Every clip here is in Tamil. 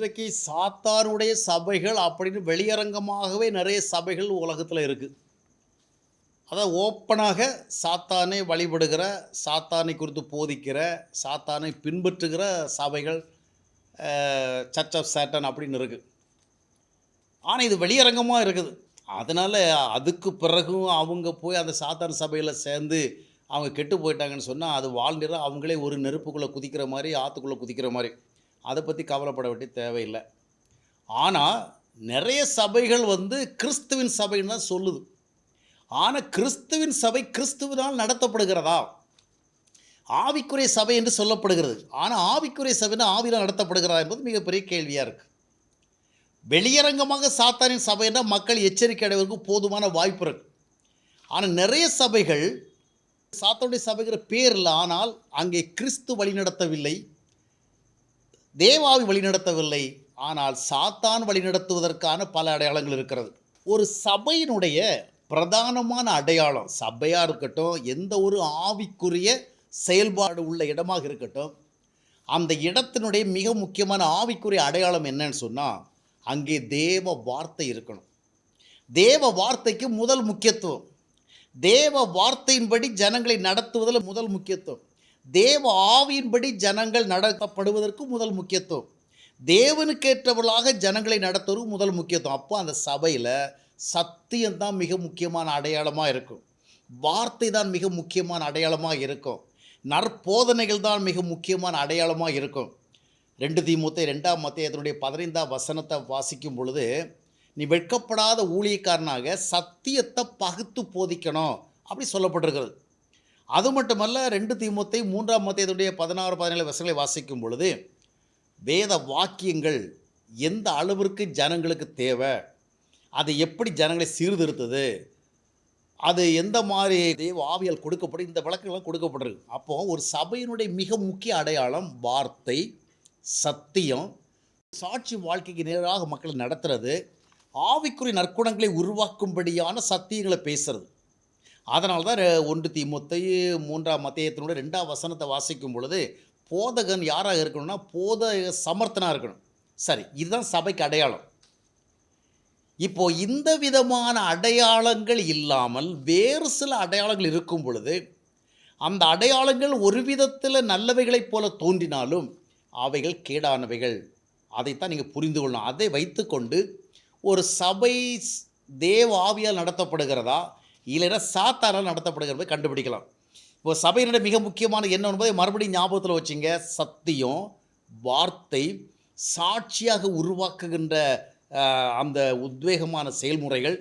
இன்றைக்கு சாத்தானுடைய சபைகள் அப்படின்னு வெளியரங்கமாகவே நிறைய சபைகள் உலகத்தில் இருக்குது அதை ஓப்பனாக சாத்தானை வழிபடுகிற சாத்தானை குறித்து போதிக்கிற சாத்தானை பின்பற்றுகிற சபைகள் சர்ச் ஆஃப் சேட்டன் அப்படின்னு இருக்குது ஆனால் இது வெளியரங்கமாக இருக்குது. அதனால் அதுக்கு பிறகும் அவங்க போய் அந்த சாத்தான் சபையில் சேர்ந்து அவங்க கெட்டு போயிட்டாங்கன்னு சொன்னால் அது வாழ்நிற அவங்களே ஒரு நெருப்புக்குள்ளே குதிக்கிற மாதிரி ஆற்றுக்குள்ளே குதிக்கிற மாதிரி. அதை பற்றி கவலைப்பட வேண்டிய தேவையில்லை. ஆனால் நிறைய சபைகள் வந்து கிறிஸ்துவின் சபைன்னு தான் சொல்லுது. ஆனால் கிறிஸ்துவின் சபை கிறிஸ்துவினால் நடத்தப்படுகிறதா? ஆவிக்குரிய சபை என்று சொல்லப்படுகிறது. ஆனால் ஆவிக்குரிய சபைன்னு ஆவியில் நடத்தப்படுகிறதா என்பது மிகப்பெரிய கேள்வியாக இருக்குது வெளியரங்கமாக சாத்தானின் சபைன்னா மக்கள் எச்சரிக்கை அடைவதற்கு போதுமான வாய்ப்பு இருக்கு. ஆனால் நிறைய சபைகள் சாத்தானுடைய சபைங்கிற பேர் இல்லை ஆனால் அங்கே கிறிஸ்து வழிநடத்தவில்லை. தேவாவி வழிநடத்தவில்லை. ஆனால் சாத்தான் வழிநடத்துவதற்கான பல அடையாளங்கள் இருக்கிறது. ஒரு சபையினுடைய பிரதானமான அடையாளம் சபையாக இருக்கட்டும் எந்த ஒரு ஆவிக்குரிய செயல்பாடு உள்ள இடமாக இருக்கட்டும் அந்த இடத்தினுடைய மிக முக்கியமான ஆவிக்குரிய அடையாளம் என்னன்னு சொன்னால் அங்கே தேவ வார்த்தை இருக்கணும். தேவ வார்த்தைக்கு முதல் முக்கியத்துவம். தேவ வார்த்தையின்படி ஜனங்களை நடத்துவதில் முதல் முக்கியத்துவம். தேவ ஆவியின்படி ஜனங்கள் நடத்தப்படுவதற்கு முதல் முக்கியத்துவம். தேவனுக்கேற்றவர்களாக ஜனங்களை நடத்துவதற்கு முதல் முக்கியத்துவம். அப்போ அந்த சபையில் சத்தியம்தான் மிக முக்கியமான அடையாளமாக இருக்கும். வார்த்தை தான் மிக முக்கியமான அடையாளமாக இருக்கும். நற்போதனைகள் தான் மிக முக்கியமான அடையாளமாக இருக்கும். ரெண்டு தீமூத்தை ரெண்டாம் மத்தியத்தினுடைய பதினைந்தாம் வசனத்தை வாசிக்கும் பொழுது நீ வெட்கப்படாத ஊழியக்காரனாக சத்தியத்தை பகுத்து போதிக்கணும் அப்படி சொல்லப்பட்டிருக்கிறது. அது மட்டுமல்ல ரெண்டு தீமுத்தை மூன்றாம் மத்தியத்துடைய பதினாறு பதினேழு வருஷங்களை வாசிக்கும் பொழுது வேத வாக்கியங்கள் எந்த அளவிற்கு ஜனங்களுக்கு தேவை அது எப்படி ஜனங்களை சீர்திருத்தது அது எந்த மாதிரி தெய்வ ஆவியால் கொடுக்கப்படும் இந்த விளக்கங்கள்லாம் கொடுக்கப்பட்டிருக்கு அப்போது ஒரு சபையினுடைய மிக முக்கிய அடையாளம் வார்த்தை சத்தியம் சாட்சி வாழ்க்கைக்கு நேராக மக்களை நடத்துறது ஆவிக்குரிய நற்குணங்களை உருவாக்கும்படியான சத்தியங்களை பேசுறது. அதனால் தான் ஒன்று தீமுத்தை மூன்றாம் மத்தியத்தினுடைய ரெண்டாம் வசனத்தை வாசிக்கும் பொழுது போதகன் யாராக இருக்கணும்னா போதக சமர்த்தனாக இருக்கணும். சரி இதுதான் சபைக்கு அடையாளம். இப்போது இந்த விதமான அடையாளங்கள் இல்லாமல் வேறு சில அடையாளங்கள் இருக்கும் பொழுது அந்த அடையாளங்கள் ஒரு விதத்தில் நல்லவைகளைப் போல தோன்றினாலும் அவைகள் கேடானவைகள். அதைத்தான் நீங்கள் புரிந்து கொள்ளணும். அதை வைத்துக்கொண்டு ஒரு சபை தேவாவியால் தேவ ஆவியால் நடத்தப்படுகிறதா? இல்லைன்னா சாத்தானால் நடத்தப்படுகிறதை கண்டுபிடிக்கலாம். இப்போ சபையினுடைய மிக முக்கியமான என்ன என்பதை மறுபடியும் ஞாபகத்தில் வச்சுங்க. சத்தியம் வார்த்தை சாட்சியாக உருவாக்குகின்ற அந்த உத்வேகமான செயல்முறைகள்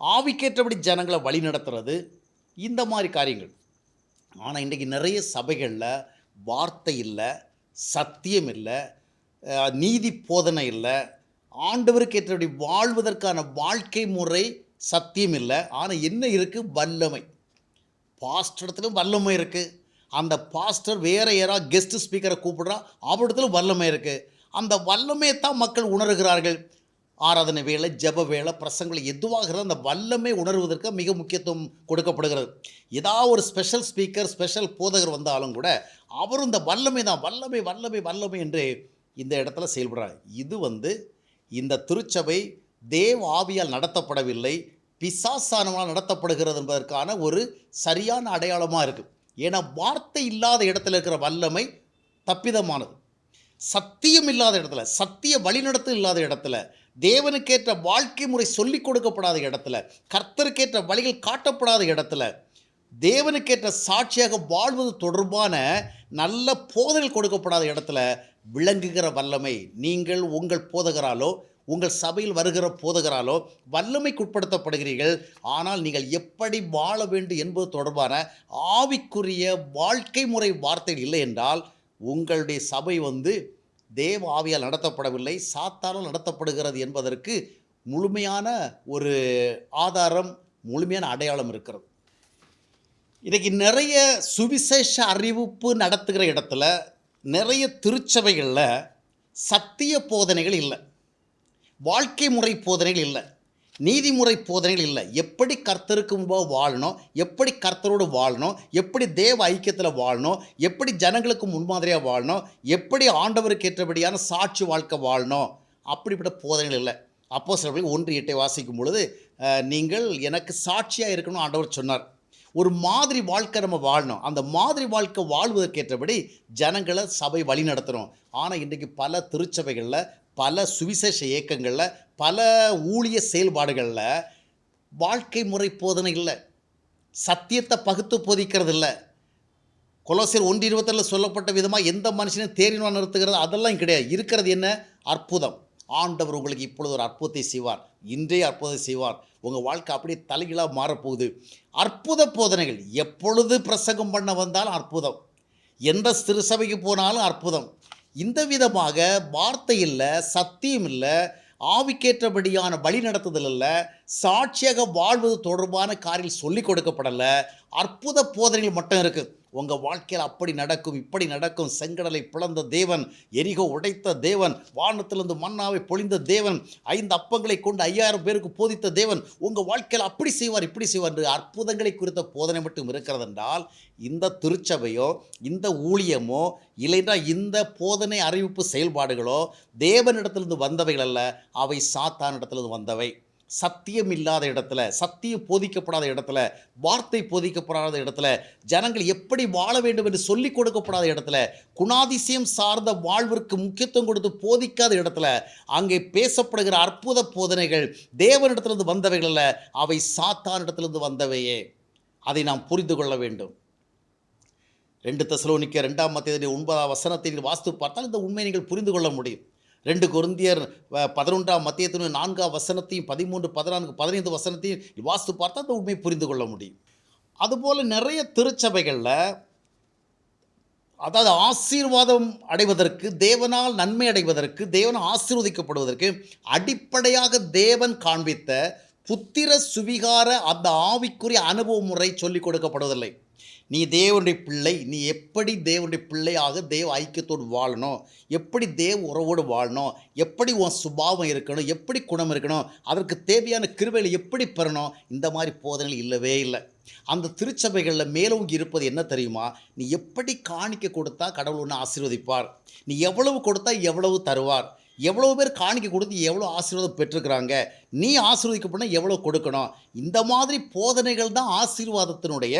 ஆவிக்கேற்றபடி ஜனங்களை வழி நடத்துறது இந்த மாதிரி காரியங்கள். ஆனால் இன்றைக்கி நிறைய சபைகளில் வார்த்தை இல்லை சத்தியம் இல்லை நீதி போதனை இல்லை ஆண்டவருக்கு ஏற்றபடி வாழ்வதற்கான வாழ்க்கை முறை சத்தியம் இல்லை. ஆனால் என்ன இருக்குது வல்லமை. பாஸ்டர் இடத்துலையும் வல்லமை இருக்குது அந்த பாஸ்டர் வேறு யாராவது கெஸ்ட் ஸ்பீக்கரை கூப்பிடுறா? அவரிடத்துலையும் வல்லமை இருக்குது அந்த வல்லமையை தான் மக்கள் உணர்கிறார்கள். ஆராதனை வேலை ஜெப வேலை பிரசங்களை எதுவாக அந்த வல்லமை உணர்வதற்கு மிக முக்கியத்துவம் கொடுக்கப்படுகிறது. ஏதாவது ஒரு ஸ்பெஷல் ஸ்பீக்கர் ஸ்பெஷல் போதகர் வந்தாலும் கூட அவரும் இந்த வல்லமை தான். வல்லமை வல்லமை வல்லமை என்று இந்த இடத்துல செயல்படுறாங்க இது வந்து இந்த திருச்சபை தேவ ஆவியால் நடத்தப்படவில்லை. பிசாசானவனால் நடத்தப்படுகிறது என்பதற்கான ஒரு சரியான அடையாளமாக இருக்குது ஏன்னா வார்த்தை இல்லாத இடத்துல இருக்கிற வல்லமை தப்பிதமானது. சத்தியம் இல்லாத இடத்துல சத்திய வழிநடத்து இல்லாத இடத்துல தேவனுக்கேற்ற வாழ்க்கை முறை சொல்லிக் கொடுக்கப்படாத இடத்துல கர்த்தருக்கேற்ற வழிகள் காட்டப்படாத இடத்துல தேவனுக்கேற்ற சாட்சியாக வாழ்வது தொடர்பான நல்ல போதனைகள் கொடுக்கப்படாத இடத்துல விளங்குகிற வல்லமை நீங்கள் உங்கள் போதகராலோ உங்கள் சபையில் வருகிற போதகராலோ வல்லமைக்குட்படுத்தப்படுகிறீர்கள். ஆனால் நீங்கள் எப்படி வாழ வேண்டும் என்பது தொடர்பான ஆவிக்குரிய வாழ்க்கை முறை வார்த்தைகள் இல்லை என்றால் உங்களுடைய சபை வந்து தேவ ஆவியால் நடத்தப்படவில்லை சாத்தாரால் நடத்தப்படுகிறது என்பதற்கு முழுமையான ஒரு ஆதாரம் முழுமையான அடையாளம் இருக்கிறது. இன்றைக்கி நிறைய சுவிசேஷ அறிவிப்பு நடத்துகிற இடத்துல நிறைய திருச்சபைகளில் சத்திய போதனைகள் இல்லை. வாழ்க்கை முறை போதனைகள் இல்லை. நீதிமுறை போதனைகள் இல்லை. எப்படி கர்த்தருக்கு முன்பாக வாழணும்? எப்படி கர்த்தரோடு வாழணும்? எப்படி தேவ ஐக்கியத்தில் வாழணும்? எப்படி ஜனங்களுக்கு முன்மாதிரியாக வாழணும்? எப்படி ஆண்டவருக்கு ஏற்றபடியான சாட்சி வாழ்க்கை வாழணும்? அப்படிப்பட்ட போதனைகள் இல்லை. அப்போ சில ஒன்று எட்டை வாசிக்கும் பொழுது நீங்கள் எனக்கு சாட்சியாக இருக்கணும் ஆண்டவர் சொன்னார். ஒரு மாதிரி வாழ்க்கை நம்ம வாழணும். அந்த மாதிரி வாழ்க்கை வாழ்வதற்கேற்றபடி ஜனங்களை சபை வழி நடத்துகிறோம் ஆனால் இன்றைக்கு பல திருச்சபைகளில் பல சுவிசேஷ இயக்கங்களில் பல ஊழிய செயல்பாடுகளில் வாழ்க்கை முறை போதனை இல்லை சத்தியத்தை பகுத்து போதிக்கிறது இல்லை கொலோசியர் ஒன்று இருபத்தில் சொல்லப்பட்ட விதமாக எந்த மனுஷனையும் தேறினவா நிறுத்துகிறது அதெல்லாம் கிடையாது. இருக்கிறது என்ன? அற்புதம். ஆண்டவர் உங்களுக்கு இப்பொழுது ஒரு அற்புதத்தை செய்வார். இன்றே அற்புதத்தை செய்வார். உங்கள் வாழ்க்கை அப்படியே தலைகீழாக மாறப்போகுது. அற்புத போதனைகள். எப்பொழுது பிரசங்கம் பண்ண வந்தாலும் அற்புதம். எந்த திருசபைக்கு போனாலும் அற்புதம். இந்த விதமாக வார்த்தை இல்லை சத்தியம் இல்லை ஆவிக்கேற்றபடியான வழி நடத்துதல் இல்லை சாட்சியாக வாழ்வது தொடர்பான காரியம் சொல்லிக் கொடுக்கப்படலை அற்புத போதனைகள் மட்டும் இருக்குது உங்கள் வாழ்க்கையில் அப்படி நடக்கும் இப்படி நடக்கும் செங்கடலை பிளந்த தேவன் எரிகோ உடைத்த தேவன் வானத்திலிருந்து மன்னாவை பொழிந்த தேவன் ஐந்து அப்பங்களை கொண்டு ஐயாயிரம் பேருக்கு போதித்த தேவன் உங்கள் வாழ்க்கையில் அப்படி செய்வார் இப்படி செய்வார் என்று அற்புதங்களை குறித்த போதனை மட்டும் இருக்கிறது என்றால் இந்த திருச்சபையோ இந்த ஊழியமோ இல்லைன்னா இந்த போதனை அறிவிப்பு செயல்பாடுகளோ தேவனிடத்திலிருந்து வந்தவைகள் அல்ல அவை சாத்தானிடத்திலிருந்து வந்தவை. சத்தியம் இல்லாத இடத்துல சத்தியம் போதிக்கப்படாத இடத்துல வார்த்தை போதிக்கப்படாத இடத்துல ஜனங்கள் எப்படி வாழ வேண்டும் என்று சொல்லிக் கொடுக்கப்படாத இடத்துல குணாதிசயம் சார்ந்த வாழ்விற்கு முக்கியத்துவம் கொடுத்து போதிக்காத இடத்துல அங்கே பேசப்படுகிற அற்புத போதனைகள் தேவனிடத்திலிருந்து வந்தவைகள் அல்ல அவை சாத்தானிடத்திலிருந்து வந்தவையே. அதை நாம் புரிந்து கொள்ள வேண்டும். ரெண்டு தசலோனிக்க ரெண்டாம் மத்திய ஒன்பதாம் வசனத்தை நீங்கள் வாஸ்து பார்த்தால் இந்த உண்மையை நீங்கள் புரிந்து கொள்ள முடியும். ரெண்டு குருந்தியர் பதினொன்றாம் மத்தியத்தினுடைய நான்காம் வசனத்தையும் பதிமூன்று பதினான்கு பதினைந்து வசனத்தையும் வாஸ்து பார்த்தா அந்த உண்மையை புரிந்து கொள்ள முடியும். அதுபோல் நிறைய திருச்சபைகளில் அதாவது ஆசீர்வாதம் அடைவதற்கு தேவனால் நன்மை அடைவதற்கு தேவன் ஆசீர்வதிக்கப்படுவதற்கு அடிப்படையாக தேவன் காண்பித்த புத்திர சுவிகார அந்த ஆவிக்குரிய அனுபவ முறை சொல்லிக் கொடுக்கப்படுவதில்லை. நீ தேவனுடைய பிள்ளை நீ எப்படி தேவனுடைய பிள்ளையாக தேவ ஐக்கியத்தோடு வாழணும்? எப்படி தேவ உறவோடு வாழணும்? எப்படி உன் சுபாவம் இருக்கணும்? எப்படி குணம் இருக்கணும்? அதற்கு தேவையான கிருவையில் எப்படி பெறணும்? இந்த மாதிரி போதனைகள் இல்லவே இல்லை. அந்த திருச்சபைகளில் மேலோங்கி இருப்பது என்ன தெரியுமா? நீ எப்படி காணிக்க கொடுத்தா கடவுள் ஒன்று ஆசீர்வதிப்பார். நீ எவ்வளவு கொடுத்தா எவ்வளவு தருவார். எவ்வளோ பேர் காணிக்க கொடுத்து எவ்வளோ ஆசீர்வாதம் பெற்றுக்கிறாங்க நீ ஆசீர்வதிக்கப்படனா எவ்வளோ கொடுக்கணும்? இந்த மாதிரி போதனைகள் தான் ஆசீர்வாதத்தினுடைய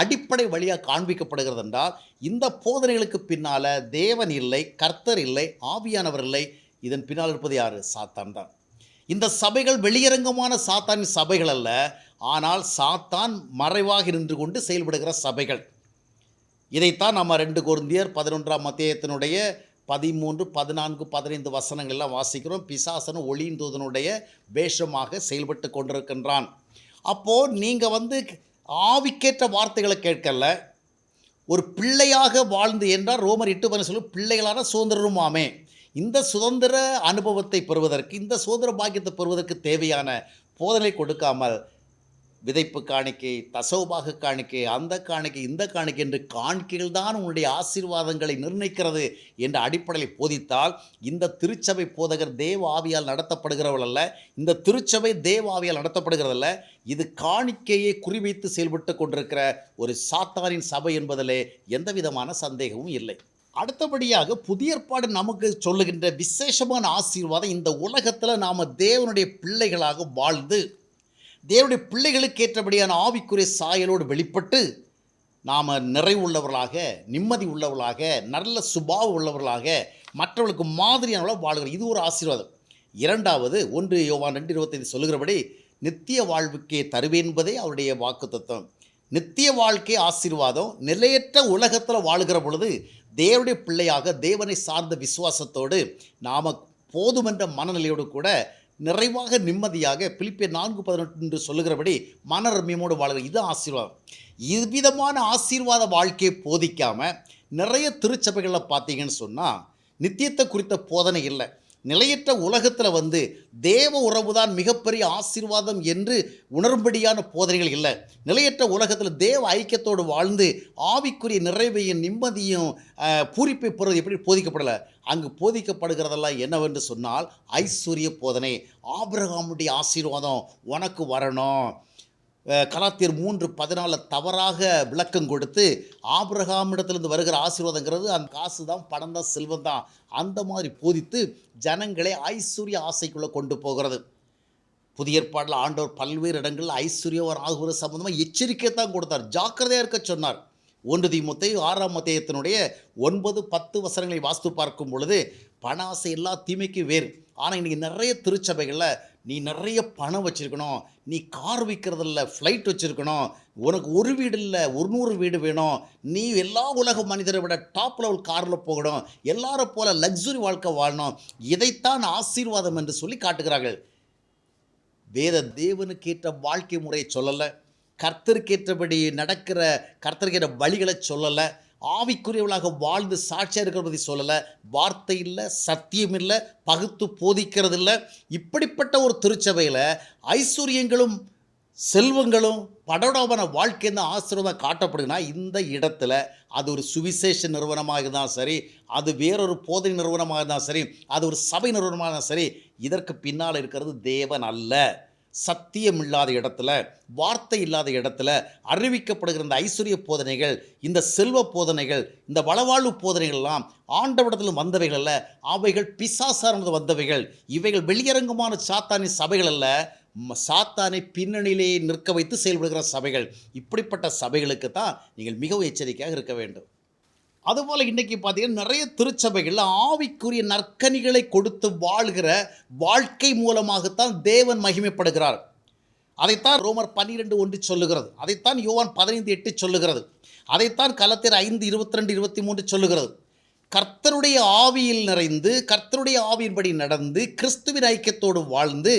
அடிப்படை வழியாக காண்பிக்கப்படுகிறது என்றால் இந்த போதனைகளுக்கு பின்னால் தேவன் இல்லை கர்த்தர் இல்லை ஆவியானவர் இல்லை. இதன் பின்னால் இருப்பது யார்? சாத்தான் தான். இந்த சபைகள் வெளியரங்கமான சாத்தானின் சபைகள் அல்ல. ஆனால் சாத்தான் மறைவாக நின்று கொண்டு செயல்படுகிற சபைகள். இதைத்தான் நம்ம ரெண்டு கொருந்தியர் பதினொன்றாம் மத்தியத்தினுடைய பதிமூன்று பதினான்கு பதினைந்து வசனங்கள்லாம் வாசிக்கிறோம். பிசாசன ஒளியின் தூதனுடைய வேஷமாக செயல்பட்டு கொண்டிருக்கின்றான். அப்போது நீங்கள் வந்து ஆவிக்கேற்ற வார்த்தைகளை கேட்கல. ஒரு பிள்ளையாக வாழ்ந்து என்றால் ரோமர் எட்டு பண்ண சொல்லும் பிள்ளைகளான சுதந்திரமாமே இந்த சுதந்திர அனுபவத்தை பெறுவதற்கு இந்த சுதந்திர பாக்கியத்தை பெறுவதற்கு தேவையான போதனை கொடுக்காமல் விதைப்பு காணிக்கை தசவுபாக காணிக்கை அந்த காணிக்கை இந்த காணிக்கை என்று காணிக்கைகள் தான் உன்னுடைய ஆசீர்வாதங்களை நிர்ணயிக்கிறது என்ற அடிப்படையில் போதித்தால் இந்த திருச்சபை போதகர் தேவ ஆவியால் நடத்தப்படுகிறவள் அல்ல. இந்த திருச்சபை தேவ ஆவியால் நடத்தப்படுகிறதல்ல இது காணிக்கையை குறிவைத்து செயல்பட்டு கொண்டிருக்கிற ஒரு சாத்தானின் சபை என்பதிலே எந்த விதமான சந்தேகமும் இல்லை. அடுத்தபடியாக புதிய ஏற்பாடு நமக்கு சொல்லுகின்ற விசேஷமான ஆசீர்வாதம் இந்த உலகத்தில் நாம் தேவனுடைய பிள்ளைகளாக வாழ்ந்து தேவனுடைய பிள்ளைகளுக்கு ஏற்றபடியான ஆவிக்குரிய சாயலோடு வெளிப்பட்டு நாம் நிறைவுள்ளவர்களாக நிம்மதி உள்ளவர்களாக நல்ல சுபாவம் உள்ளவர்களாக மற்றவர்களுக்கு மாதிரியான வாழ்கிறோம் இது ஒரு ஆசீர்வாதம். இரண்டாவது ஒன்று யோவான் ரெண்டு இருபத்தைந்து சொல்லுகிறபடி நித்திய வாழ்வுக்கே தருவேன் என்பதே அவருடைய தத்துவம் நித்திய வாழ்க்கை ஆசீர்வாதம். நிலையற்ற உலகத்தில் வாழுகிற பொழுது தேவனுடைய பிள்ளையாக தேவனை சார்ந்த விசுவாசத்தோடு நாம் போதுமென்ற மனநிலையோடு கூட நிறைவாக நிம்மதியாக பிலிப்பிய நான்கு பதினெட்டு என்று சொல்லுகிறபடி மனரம்யமோடு வாழ்கிற இது ஆசீர்வாதம். இவ்விதமான ஆசீர்வாத வாழ்க்கையை போதிக்காமல் நிறைய திருச்சபைகளில் பார்த்தீங்கன்னு சொன்னால் நித்தியத்தை குறித்த போதனை இல்லை. நிலையற்ற உலகத்தில் வந்து தேவ உறவு தான் மிகப்பெரிய ஆசீர்வாதம் என்று உணரும்படியான போதனைகள் இல்லை. நிலையற்ற உலகத்தில் தேவ ஐக்கியத்தோடு வாழ்ந்து ஆவிக்குரிய நிறைவையும் நிம்மதியும் பூரிப்பை பெறுவது எப்படி போதிக்கப்படலை? அங்கு போதிக்கப்படுகிறதெல்லாம் என்னவென்று சொன்னால் ஐஸ்வர்ய போதனை. ஆபிரகாமுடைய ஆசீர்வாதம் உனக்கு வரணும். கலாத்தியர் மூன்று பதினாலு தவறாக விளக்கம் கொடுத்து ஆபிரகாமிடத்திலிருந்து வருகிற ஆசீர்வாதங்கிறது அந்த காசு தான் பணம் தான் செல்வம் தான் அந்த மாதிரி போதித்து ஜனங்களை ஐஸ்வர்ய ஆசைக்குள்ளே கொண்டு போகிறது. புதிய ஏற்பாட்டில் ஆண்டவர் பல்வேறு இடங்களில் ஐஸ்வர்யவர் ஆகுவது சம்பந்தமாக எச்சரிக்கை தான் கொடுத்தார். ஜாக்கிரதையாக இருக்க சொன்னார். ஒன்று தீமுத்தை ஆறாம் மத்தியத்தினுடைய ஒன்பது பத்து வசனங்களை வாஸ்து பார்க்கும் பொழுது பண ஆசை எல்லா தீமைக்கும் வேறு. ஆனால் இன்றைக்கி நிறைய திருச்சபைகளில் நீ நிறைய பணம் வச்சுருக்கணும். நீ கார் விற்கிறதில்ல ஃப்ளைட் வச்சுருக்கணும். உனக்கு ஒரு வீடு இல்லை ஒரு நூறு வீடு வேணும். நீ எல்லா உலக மனிதரை விட டாப் லெவல் காரில் போகணும். எல்லாரை போல லக்ஸுரி வாழ்க்கை வாழணும். இதைத்தான் ஆசீர்வாதம் என்று சொல்லி காட்டுகிறார்கள். வேத தேவனுக்கேற்ற வாழ்க்கை முறையை சொல்லலை. கர்த்தருக்கேற்றபடி நடக்கிற கர்த்தருக்கேற்ற வழிகளை சொல்லலை. ஆவிக்குரியவளாக வாழ்ந்து சாட்சியாக இருக்கிற பற்றி சொல்லலை. வார்த்தை இல்லை சத்தியம் இல்லை பகுத்து போதிக்கிறது இல்லை. இப்படிப்பட்ட ஒரு திருச்சபையில் ஐஸ்வர்யங்களும் செல்வங்களும் படோடமான வாழ்க்கை தான் ஆசீர்வாதம் காட்டப்படுதுன்னா இந்த இடத்துல அது ஒரு சுவிசேஷ நிறுவனமாக இருந்தாலும் சரி அது வேறொரு போதை நிறுவனமாக இருந்தாலும் சரி அது ஒரு சபை நிறுவனமாக இருந்தாலும் சரி இதற்கு பின்னால் இருக்கிறது தேவன் அல்ல. சத்தியம் இல்லாத இடத்துல வார்த்தை இல்லாத இடத்துல அறிவிக்கப்படுகிற இந்த ஐஸ்வர்ய போதனைகள் இந்த செல்வ போதனைகள் இந்த வளவாழ்வு போதனைகள்லாம் ஆண்டவிடத்திலும் வந்தவைகள் அல்ல அவைகள் பிசாசார்ந்து வந்தவைகள். இவைகள் வெளியரங்கமான சாத்தானின் சபைகள் அல்ல சாத்தானை பின்னணியிலே நிற்க வைத்து செயல்படுகிற சபைகள். இப்படிப்பட்ட சபைகளுக்கு தான் நீங்கள் மிகவும் எச்சரிக்கையாக இருக்க வேண்டும். அதுபோல் இன்றைக்கி பார்த்தீங்கன்னா நிறைய திருச்சபைகளில் ஆவிக்குரிய நற்கனிகளை கொடுத்து வாழ்கிற வாழ்க்கை மூலமாகத்தான் தேவன் மகிமைப்படுகிறார். அதைத்தான் ரோமர் பன்னிரெண்டு ஒன்று சொல்லுகிறது. அதைத்தான் யோவான் பதினைந்து எட்டு சொல்லுகிறது. அதைத்தான் கலத்திர ஐந்து இருபத்தி ரெண்டு இருபத்தி மூன்று சொல்லுகிறது. கர்த்தருடைய ஆவியில் நிறைந்து கர்த்தருடைய ஆவியின்படி நடந்து கிறிஸ்துவின் ஐக்கியத்தோடு வாழ்ந்து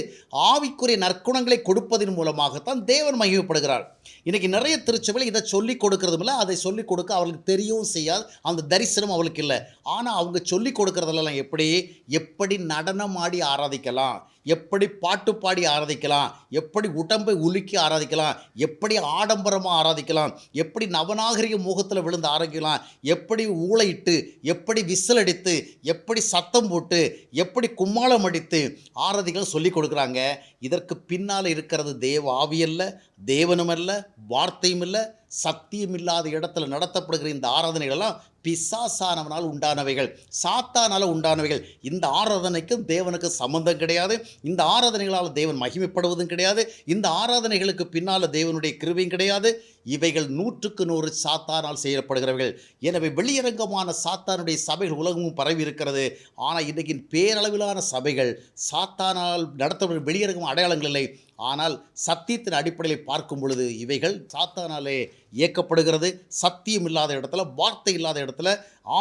ஆவிக்குரிய நற்குணங்களை கொடுப்பதன் மூலமாகத்தான் தேவன் மகிமைப்படுகிறார். இன்றைக்கி நிறைய திருச்சபையில் இதை சொல்லிக் கொடுக்கறதும் இல்லை அதை சொல்லிக் கொடுக்க அவளுக்கு தெரியவும் செய்யாது அந்த தரிசனம் அவளுக்கு இல்லை. ஆனால் அவங்க சொல்லிக் கொடுக்கறதெல்லாம் எப்படி? எப்படி நடனம் ஆடி ஆராதிக்கலாம்? எப்படி பாட்டு பாடி ஆராதிக்கலாம்? எப்படி உடம்பை உலுக்கி ஆராதிக்கலாம்? எப்படி ஆடம்பரமாக ஆராதிக்கலாம்? எப்படி நவநாகரிக முகத்தில் விழுந்து ஆராதிக்கலாம்? எப்படி ஊளையிட்டு எப்படி விசில் அடித்து எப்படி சத்தம் போட்டு எப்படி கும்மாளம் அடித்து ஆராதிகள் சொல்லி கொடுக்குறாங்க. இதற்கு பின்னால் இருக்கிறது தேவ ஆவியல்ல தேவனும் அல்ல வார்த்தையும் இல்லை சத்தியம் இல்லாத இடத்துல நடத்தப்படுகிற இந்த ஆராதனைகளெல்லாம் பிசாசானவனால் உண்டானவைகள் சாத்தானால் உண்டானவைகள். இந்த ஆராதனைக்கும் தேவனுக்கு சம்பந்தம் கிடையாது. இந்த ஆராதனைகளால் தேவன் மகிமைப்படுவதும் கிடையாது. இந்த ஆராதனைகளுக்கு பின்னால் தேவனுடைய கிருவையும் கிடையாது. இவைகள் நூற்றுக்கு நூறு சாத்தானால் செய்யப்படுகிறவைகள். எனவே வெளியரங்கமான சாத்தானுடைய சபைகள் உலகமும் பரவி இருக்கிறது ஆனால் இன்றைக்கின் பேரளவிலான சபைகள் சாத்தானால் நடத்தப்படும் வெளியரங்கம் அடையாளங்கள் இல்லை. ஆனால் சத்தியத்தின் அடிப்படையில் பார்க்கும் பொழுது இவைகள் சாத்தானாலே இயக்கப்படுகிறது சத்தியம் இல்லாத இடத்துல வார்த்தை இல்லாத இடத்துல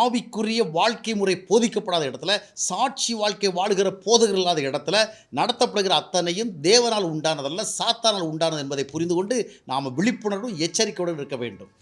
ஆவிக்குரிய வாழ்க்கை முறை போதிக்கப்படாத இடத்துல சாட்சி வாழ்க்கை வாழுகிற போதகர் இல்லாத இடத்துல நடத்தப்படுகிற அத்தனையும் தேவனால் உண்டானதல்ல சாத்தானால் உண்டானது என்பதை புரிந்து கொண்டு நாம் விழிப்புணர்வும் எச்சரிக்கையுடன் இருக்க வேண்டும்.